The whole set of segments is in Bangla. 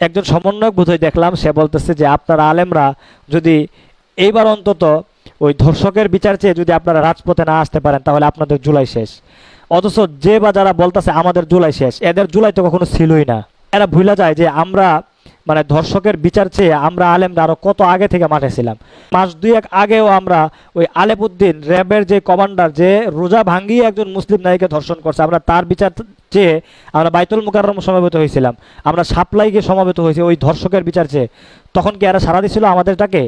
একজন সমন্বয়ক বোধহয় দেখলাম, সে বলতেছে যে আপনারা আলেমরা যদি এইবার অন্তত ওই ধর্ষকের বিচার চেয়ে যদি আপনারা রাজপথে না আসতে পারেন, তাহলে আপনাদের জুলাই শেষ। অথচ যে বা যারা বলতেছে, আমাদের জুলাই শেষ। এদের জুলাই তো কখনো ছিলই না। এরা ভুলা যায় যে আমরা মানে ধর্ষকের বিচার চেয়ে আমরা আলেমরা আরও কত আগে থেকে মাঠে ছিলাম মাস এক আগেও আমরা ওই আলেপুদ্দিন র্যাবের যে কমান্ডার, যে রোজা ভাঙ্গিয়ে একজন মুসলিম নারীকে ধর্ষণ করছে, আমরা তার বিচার চেয়ে আমরা বাইতুল মুকাররম সমাবেত হয়েছিলাম। আমরা সাপ্লাইকে সমাবেত হয়েছি ওই ধর্ষকের বিচার চেয়ে। তখন কি এরা সারা দিছিল আমাদেরটাকে?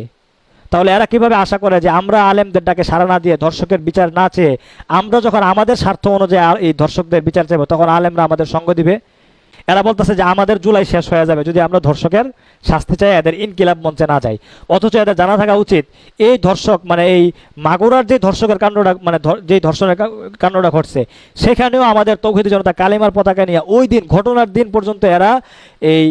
তাহলে এরা কীভাবে আশা করে যে আমরা আলেমদের ডাকে সারা না দিয়ে ধর্ষকের বিচার না চেয়ে আমরা যখন আমাদের স্বার্থ অনুযায়ী এই ধর্ষকদের বিচার চাইব, তখন আলেমরা আমাদের সঙ্গ দিবে? এরা বলতেছে যে আমাদের জুলাই শেষ হয়ে যাবে যদি আমরা ধর্ষকের শাস্তি চাই এদের ইনকিলাব মঞ্চে না যাই। অথচ এদের জানা থাকা উচিত এই ধর্ষক মানে এই মাগুরার যে ধর্ষকের কাণ্ডটা মানে যেই ধর্ষণের কাণ্ডটা ঘটছে সেখানেও আমাদের তৌহিদি জনতা কালিমার পতাকা নিয়ে ওই দিন ঘটনার দিন পর্যন্ত এরা এই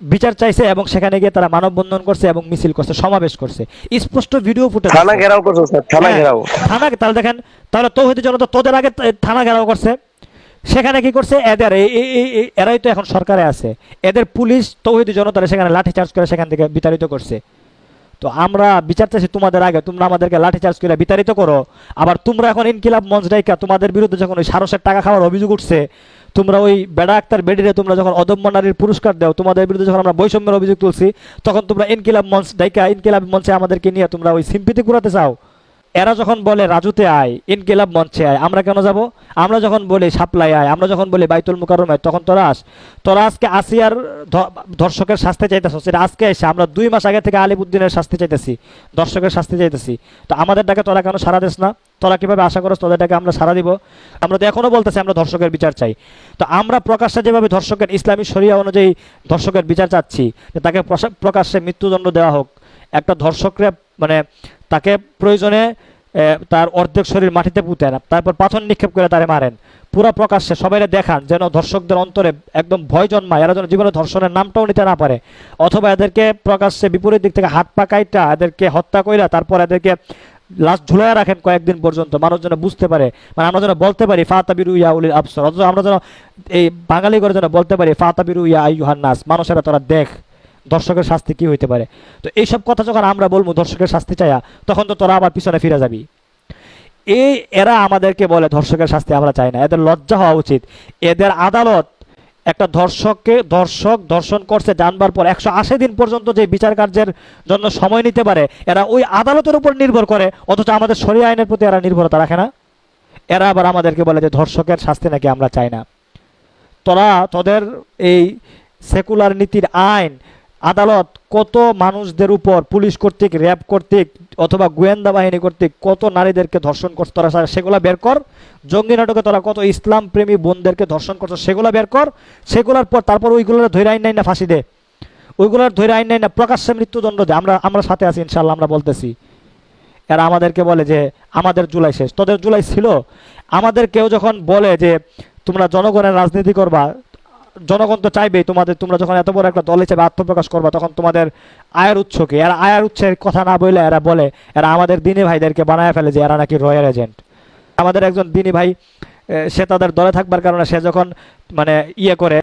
বিচার চাইছে এবং সেখানে গিয়ে তারা মানববন্ধন করছে এবং মিছিল করছে সমাবেশ করছে। স্পষ্ট ভিডিও ফুটেজ থানা ঘেরাও করছ স্যার থানা হ্যাঁ, ঘেরাও। থানা তাহলে দেখেন তাহলে তৌহিদি জনতা তোদের আগে থানা ঘেরাও করছে। সেখানে কি করছে? এদের এরাই তো এখন সরকারে আছে। এদের পুলিশ, তৌহিদি জনতারা সেখানে লাঠি চার্জ করে সেখান থেকে বিতাড়িত করছে। তো আমরা বিচার চাইছি তোমাদের আগে, তোমরা আমাদেরকে লাঠি চার্জ করে বিতাড়িত করো। আবার তোমরা এখন ইনকিলাব মঞ্চ ডাইকা, তোমাদের বিরুদ্ধে যখন ওই সারসের টাকা খাওয়ার অভিযোগ উঠছে, তোমরা ওই বেড়া আক্তার বেডিরে তোমরা যখন অদম্য নারীর পুরস্কার দাও, তোমাদের বিরুদ্ধে যখন আমরা বৈষম্যের অভিযোগ তুলছি, তখন তোমরা ইনকিলাব মঞ্চ ডাইকা, ইনকিলাব মঞ্চে আমাদেরকে নিয়ে তোমরা ওই সিম্পিতি কুড়াতে চাও। এরা যখন বলে, রাজুতে আয়, ইনকিলাব মঞ্চে আয়, আমরা কেন যাব? আমরা যখন বলি, সাপ্লাই আয়, আমরা যখন বলি, বাইতুল মুকাররম আয় তখন তোরা আস। তোরা আজকে আসিয়ার ধর্ষকের শাস্তি চাইতেছ সেটা আজকে এসে, আমরা দুই মাস আগে থেকে আলিপুদ্দিনের শাস্তি চাইতেছি, দর্শকের শাস্তি চাইতেছি। তো আমাদের ডাকে তোরা কেন সারা দিস না? তোরা কীভাবে আশা করস তোদের ডাকে আমরা সারা দিব? আমরা তো এখনও বলতেছি, আমরা ধর্ষকের বিচার চাই। তো আমরা প্রকাশ্যে যেভাবে ধর্ষকের ইসলামী শরিয়া অনুযায়ী ধর্ষকের বিচার চাচ্ছি, যে তাকে প্রকাশ্যে মৃত্যুদণ্ড দেওয়া হোক। একটা ধর্ষকরে মানে তাকে প্রয়োজনে তার অর্ধেক শরীর মাটিতে পুঁতেন তারপর পাথর নিক্ষেপ করে তারে মারেন। পুরা প্রকাশ্যে সবাইরে দেখান যেন ধর্ষকদের অন্তরে একদম ভয় জন্মায়, এরা যেন জীবনে ধর্ষণের নামটাও নিতে না পারে। অথবা এদেরকে প্রকাশ্যে বিপরীত দিক থেকে হাত পা কাইটা এদেরকে হত্যা কইরা তারপর এদেরকে লাশ ঝুলাইয়া রাখেন কয়েকদিন পর্যন্ত। মানুষ যেন বুঝতে পারে মানে আমরা যেন বলতে পারি, ফাতাবিরু ইয়া উলিল আবসর। অথচ আমরা যেন এই বাঙালি করে যেন বলতে পারি, ফাতাবিরু ইয়া আইয়ুহান নাস। মানুষেরা তারা দেখ। দর্শকের শাস্তি কি হইতে পারে? তো এইসব কথা যখন আমরা বলব, দর্শকের শাস্তি চাইয়া তখন তো তোরা আবার পিছনে ফিরে যাবি। এই এরা আমাদেরকে বলে ধর্ষকের শাস্তি আমরা চাই না। এদের লজ্জা হওয়া উচিত। এদের আদালত একটা ধর্ষককে ধর্ষক ধর্ষণ করছে জানবার পর, একশো আশি দিন পর্যন্ত যে বিচার কার্যের জন্য সময় নিতে পারে, এরা ওই আদালতের উপর নির্ভর করে, অথচ আমাদের শরীর আইনের প্রতি এরা নির্ভরতা রাখে না। এরা আবার আমাদেরকে বলে যে ধর্ষকের শাস্তি নাকি আমরা চাই না। তোরা, তোদের এই সেকুলার নীতির আইন আদালত কত মানুষদের উপর পুলিশ কর্তৃক, র্যাব কর্তৃক অথবা গোয়েন্দা বাহিনী কর্তৃক কত নারীদেরকে ধর্ষণ করছে তোরা সেগুলা বের কর। জঙ্গি নাটকে তোরা কত ইসলাম প্রেমী বোনদেরকে ধর্ষণ করছ সেগুলা বের কর। সেগুলোর পর তারপর ওইগুলোর ধৈর্য আইন নাই না ফাঁসি দে। ওইগুলোর ধৈর্য আইন নাই না প্রকাশ্যে মৃত্যুদণ্ড দে। আমরা আমরা সাথে আছি ইনশাল্লাহ আমরা বলতেছি। এরা আমাদেরকে বলে যে আমাদের জুলাই শেষ। তোদের জুলাই ছিল? আমাদের কেউ যখন বলে যে তোমরা জনগণের রাজনীতি করবা জনগণ তো চাইবেই তোমাদের, তোমরা যখন এত বড় একটা দল হিসেবে আত্মপ্রকাশ করবা, তখন তোমাদের আয়ের উৎস কি? এরা আয়ের উৎসের কথা না বলে এরা বলে, এরা আমাদের দিনী ভাইদেরকে বানায় ফেলে যে এরা নাকি রয়্যাল এজেন্ট আমাদের একজন দিনী ভাই সে তাদের দলে থাকবার কারণে সে যখন মানে ইয়ে করে,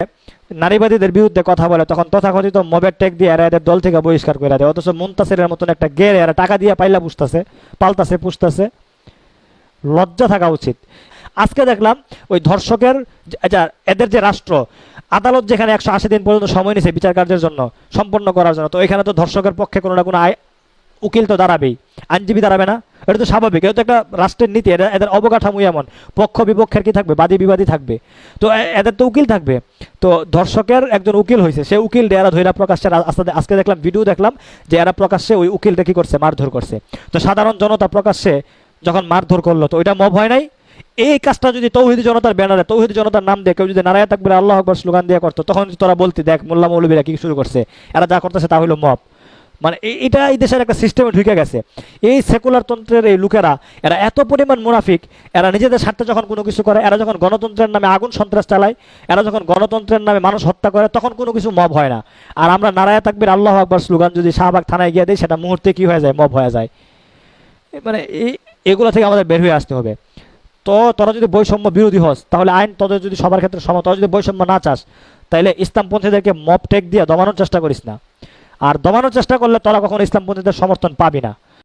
নারীবাদীদের বিরুদ্ধে কথা বলে, তখন তথাকথিত মবের টেক দিয়ে এরা এদের দল থেকে বহিষ্কার করে দেয়। অথচ মুন্তাসিরের মতন একটা গেরে এরা টাকা দিয়ে পাইলা পুষতেছে পালতাছে, পুষতেছে। লজ্জা থাকা উচিত। আজকে দেখলাম ওই ধর্ষকের আচ্ছা এদের যে রাষ্ট্র, আদালত যেখানে একশো আশি দিন পর্যন্ত সময় নিছে বিচার কার্যের জন্য, সম্পন্ন করার জন্য, তো এখানে তো ধর্ষকের পক্ষে কোনো না কোনো আয়, উকিল তো দাঁড়াবেই, আইনজীবী দাঁড়াবে না, এটা তো স্বাভাবিক, এটা তো একটা রাষ্ট্রের নীতি, এটা এদের অবকাঠামো এমন, পক্ষ বিপক্ষের কি থাকবে, বাদী বিবাদী থাকবে, তো এদের তো উকিল থাকবে, তো ধর্ষকের একজন উকিল হয়েছে সে উকিল এরা ধৈরা প্রকাশ্যে আস্তে আজকে দেখলাম, ভিডিও দেখলাম, যে এরা প্রকাশ্যে ওই উকিলটা কি করছে, মারধর করছে, তো সাধারণ জনতা প্রকাশ্যে যখন মারধর করল, তো ওইটা মব হয় নাই? এই কাজটা যদি তৌহিদি জনতার ব্যানারে, তৌহিদি জনতার নাম দিয়ে কেউ যদি নারায় থাকবে আল্লাহ আকবর স্লোগান দিয়ে করতো, তখন তোরা বলতি, দেখ, মোল্লা মৌলবীরা কি শুরু করছে, এরা যা করতেছে তা হলো মব। মানে এটা এই দেশের একটা সিস্টেমে ঢুকে গেছে। এই সেকুলার তন্ত্রের এই লোকেরা, এরা এত পরিমাণ মুনাফিক, এরা নিজেদের স্বার্থে যখন কোনো কিছু করে, এরা যখন গণতন্ত্রের নামে আগুন সন্ত্রাস চালায়, এরা যখন গণতন্ত্রের নামে মানুষ হত্যা করে, তখন কোনো কিছু মব হয় না। আর আমরা নারায় তাকবির আল্লাহ আকবর স্লোগান যদি শাহবাগ থানায় গিয়ে দিই, সেটা মুহূর্তে কি হয়ে যায়? মব হয়ে যায়। মানে এই এগুলো থেকে আমাদের বের হয়ে আসতে হবে। তো তোরা যদি বৈষম্য বিরোধী হস, তাহলে আইন তোদের যদি সবার ক্ষেত্রে সম তোরা যদি বৈষম্য না চাস তাহলে ইসলামপন্থীদেরকে মপ টেক দিয়ে দমানোর চেষ্টা করিস না। আর দমানোর চেষ্টা করলে তোরা কখনো ইসলামপন্থীদের সমর্থন পাবি না।